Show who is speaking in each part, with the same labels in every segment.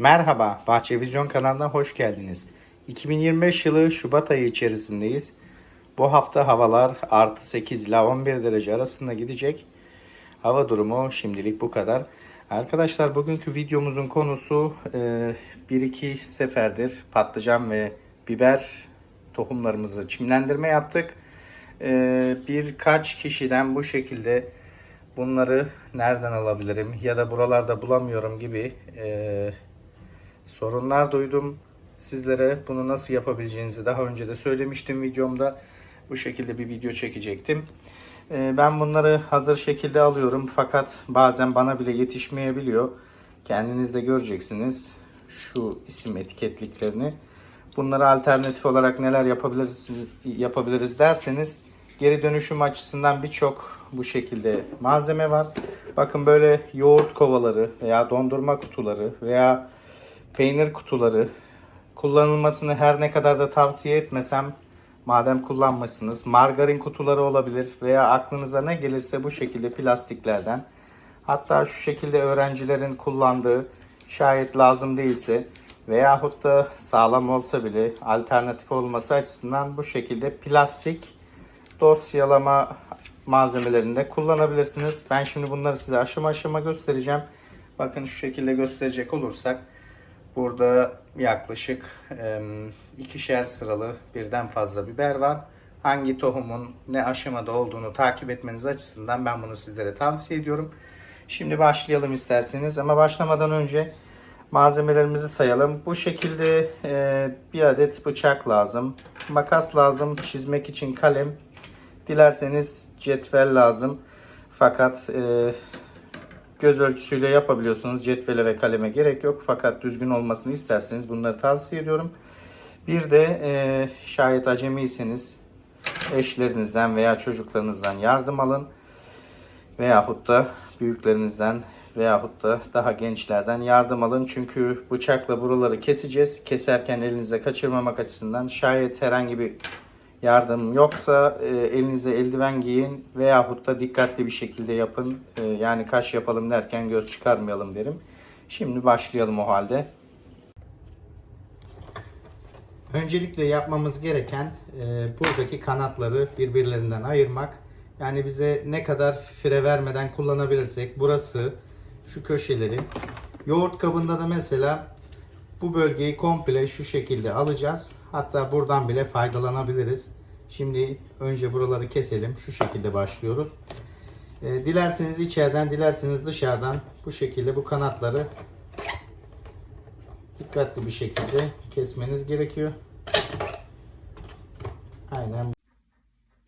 Speaker 1: Merhaba, Bahçe Vizyon kanalına hoş geldiniz. 2025 yılı Şubat ayı içerisindeyiz. Bu hafta havalar artı 8 ile 11 derece arasında gidecek. Hava durumu şimdilik bu kadar. Arkadaşlar bugünkü videomuzun konusu e, bir iki seferdir patlıcan ve biber tohumlarımızı çimlendirme yaptık. E, birkaç kişiden bu şekilde bunları nereden alabilirim ya da buralarda bulamıyorum gibi e, sorunlar duydum. Sizlere bunu nasıl yapabileceğinizi daha önce de söylemiştim videomda. Bu şekilde bir video çekecektim. Ee, Ben bunları hazır şekilde alıyorum fakat bazen bana bile yetişmeyebiliyor. Kendiniz de göreceksiniz şu isim etiketliklerini. Bunları alternatif olarak neler yapabiliriz, yapabiliriz derseniz geri dönüşüm açısından birçok bu şekilde malzeme var. Bakın böyle yoğurt kovaları veya dondurma kutuları veya peynir kutuları kullanılmasını her ne kadar da tavsiye etmesem madem kullanmışsınız margarin kutuları olabilir veya aklınıza ne gelirse bu şekilde plastiklerden hatta şu şekilde öğrencilerin kullandığı şayet lazım değilse veyahut da sağlam olsa bile alternatif olması açısından bu şekilde plastik dosyalama malzemelerinde kullanabilirsiniz. Ben şimdi bunları size aşama aşama göstereceğim. Bakın şu şekilde gösterecek olursak burada yaklaşık ikişer sıralı birden fazla biber var. Hangi tohumun ne aşamada olduğunu takip etmeniz açısından ben bunu sizlere tavsiye ediyorum. Şimdi başlayalım isterseniz ama başlamadan önce malzemelerimizi sayalım. Bu şekilde e, bir adet bıçak lazım. Makas lazım. Çizmek için kalem. Dilerseniz cetvel lazım. Fakat e, göz ölçüsüyle yapabiliyorsunuz. Cetvele ve kaleme gerek yok. Fakat düzgün olmasını isterseniz bunları tavsiye ediyorum. Bir de e, şayet acemiyseniz eşlerinizden veya çocuklarınızdan yardım alın. Veyahut da büyüklerinizden veyahut da daha gençlerden yardım alın. Çünkü bıçakla buraları keseceğiz. Keserken elinize kaçırmamak açısından şayet herhangi bir yardım yoksa e, elinize eldiven giyin veyahut da dikkatli bir şekilde yapın. E, yani kaş yapalım derken göz çıkarmayalım derim. Şimdi başlayalım o halde. Öncelikle yapmamız gereken e, buradaki kanatları birbirlerinden ayırmak. Yani bize ne kadar fire vermeden kullanabilirsek burası şu köşeleri yoğurt kabında da mesela bu bölgeyi komple şu şekilde alacağız. Hatta buradan bile faydalanabiliriz. Şimdi önce buraları keselim. Şu şekilde başlıyoruz. E, dilerseniz içeriden, dilerseniz dışarıdan bu şekilde bu kanatları dikkatli bir şekilde kesmeniz gerekiyor. Aynen.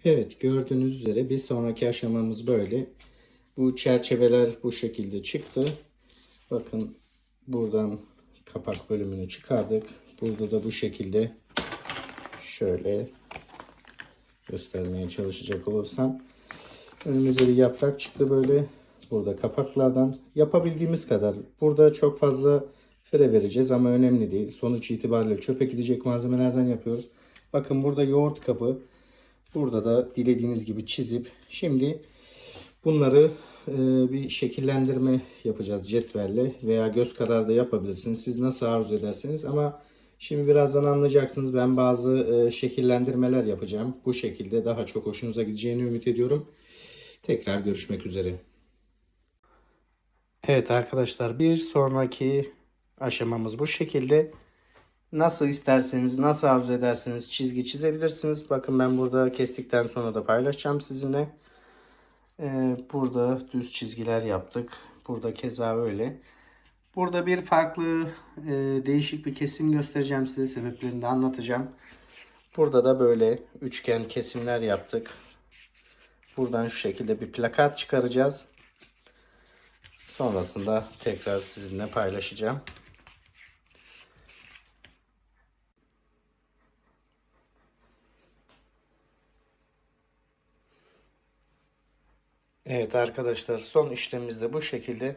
Speaker 1: Evet gördüğünüz üzere bir sonraki aşamamız böyle. Bu çerçeveler bu şekilde çıktı. Bakın buradan kapak bölümünü çıkardık. Burada da bu şekilde şöyle göstermeye çalışacak olursam önümüze bir yaprak çıktı böyle. Burada kapaklardan yapabildiğimiz kadar. Burada çok fazla fere vereceğiz ama önemli değil. Sonuç itibariyle çöpe gidecek malzemelerden yapıyoruz. Bakın burada yoğurt kabı. Burada da dilediğiniz gibi çizip şimdi bunları bir şekillendirme yapacağız cetvelle veya göz kararı da yapabilirsiniz. Siz nasıl arzu ederseniz ama şimdi birazdan anlayacaksınız. Ben bazı e, şekillendirmeler yapacağım. Bu şekilde daha çok hoşunuza gideceğini ümit ediyorum. Tekrar görüşmek üzere. Evet arkadaşlar bir sonraki aşamamız bu şekilde. Nasıl isterseniz, nasıl arzu ederseniz çizgi çizebilirsiniz. Bakın ben burada kestikten sonra da paylaşacağım sizinle. Ee, burada düz çizgiler yaptık. Burada keza öyle. Burada bir farklı e, değişik bir kesim göstereceğim size. Sebeplerini de anlatacağım. Burada da böyle üçgen kesimler yaptık. Buradan şu şekilde bir plakat çıkaracağız. Sonrasında tekrar sizinle paylaşacağım. Evet arkadaşlar son işlemimiz de bu şekilde.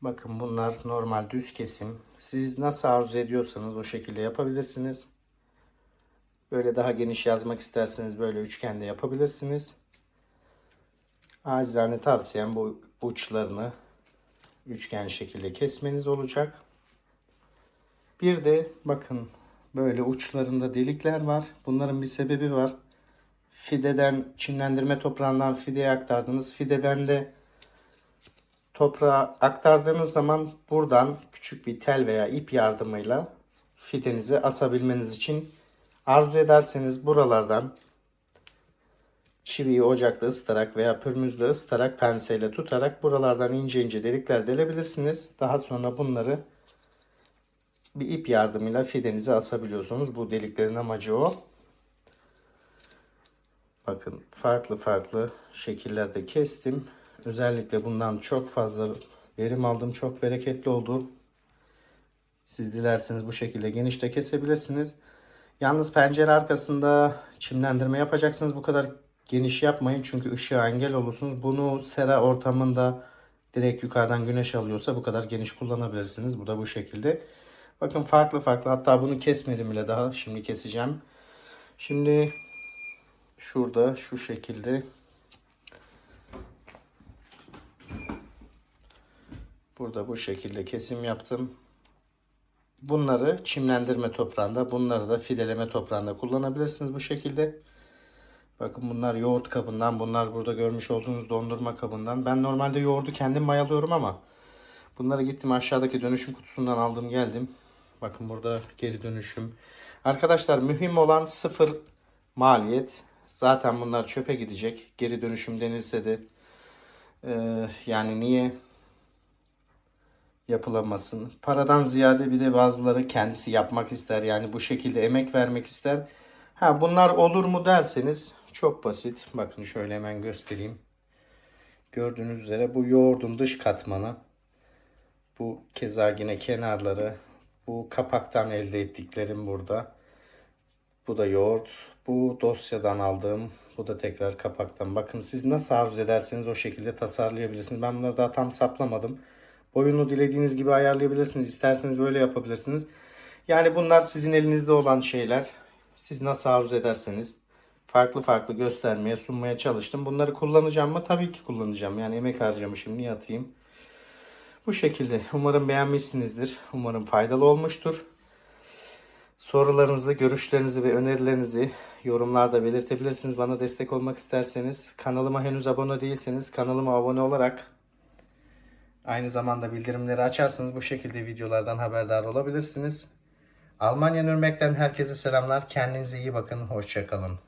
Speaker 1: Bakın bunlar normal düz kesim. Siz nasıl arzu ediyorsanız o şekilde yapabilirsiniz. Böyle daha geniş yazmak isterseniz böyle üçgende yapabilirsiniz. Acizane tavsiyem bu uçlarını üçgen şekilde kesmeniz olacak. Bir de bakın böyle uçlarında delikler var. Bunların bir sebebi var. Fideden çimlendirme toprağından fideye aktardınız. Fideden de toprağa aktardığınız zaman buradan küçük bir tel veya ip yardımıyla fidenizi asabilmeniz için arzu ederseniz buralardan çiviyi ocakta ısıtarak veya pürmüzle ısıtarak penseyle tutarak buralardan ince ince delikler delebilirsiniz. Daha sonra bunları bir ip yardımıyla fidenize asabiliyorsunuz. Bu deliklerin amacı o. Bakın farklı farklı şekillerde kestim. Özellikle bundan çok fazla verim aldım. Çok bereketli oldu. Siz dilerseniz bu şekilde geniş de kesebilirsiniz. Yalnız pencere arkasında çimlendirme yapacaksınız. Bu kadar geniş yapmayın çünkü ışığa engel olursunuz. Bunu sera ortamında direkt yukarıdan güneş alıyorsa bu kadar geniş kullanabilirsiniz. Bu da bu şekilde. Bakın farklı farklı hatta bunu kesmedim bile daha şimdi keseceğim. Şimdi şurada şu şekilde burada bu şekilde kesim yaptım. Bunları çimlendirme toprağında, bunları da fideleme toprağında kullanabilirsiniz bu şekilde. Bakın bunlar yoğurt kabından, bunlar burada görmüş olduğunuz dondurma kabından. Ben normalde yoğurdu kendim mayalıyorum ama bunları gittim aşağıdaki dönüşüm kutusundan aldım geldim. Bakın burada geri dönüşüm. Arkadaşlar mühim olan sıfır maliyet. Zaten bunlar çöpe gidecek. Geri dönüşüm denilse de e, yani niye yapılamasın? Paradan ziyade bir de bazıları kendisi yapmak ister. Yani bu şekilde emek vermek ister. Ha bunlar olur mu derseniz çok basit. Bakın şöyle hemen göstereyim. Gördüğünüz üzere bu yoğurdun dış katmanı. Bu keza yine kenarları. Bu kapaktan elde ettiklerim burada. Bu da yoğurt. Bu dosyadan aldığım. Bu da tekrar kapaktan. Bakın siz nasıl arzu ederseniz o şekilde tasarlayabilirsiniz. Ben bunları daha tam saplamadım. Boyunu dilediğiniz gibi ayarlayabilirsiniz. İsterseniz böyle yapabilirsiniz. Yani bunlar sizin elinizde olan şeyler. Siz nasıl arzu ederseniz farklı farklı göstermeye, sunmaya çalıştım. Bunları kullanacağım mı? Tabii ki kullanacağım. Yani emek harcamışım. Niye atayım? Bu şekilde. Umarım beğenmişsinizdir. Umarım faydalı olmuştur. Sorularınızı, görüşlerinizi ve önerilerinizi yorumlarda belirtebilirsiniz. Bana destek olmak isterseniz kanalıma henüz abone değilseniz kanalıma abone olarak aynı zamanda bildirimleri açarsanız bu şekilde videolardan haberdar olabilirsiniz. Almanya Nürnberg'den herkese selamlar. Kendinize iyi bakın. Hoşçakalın.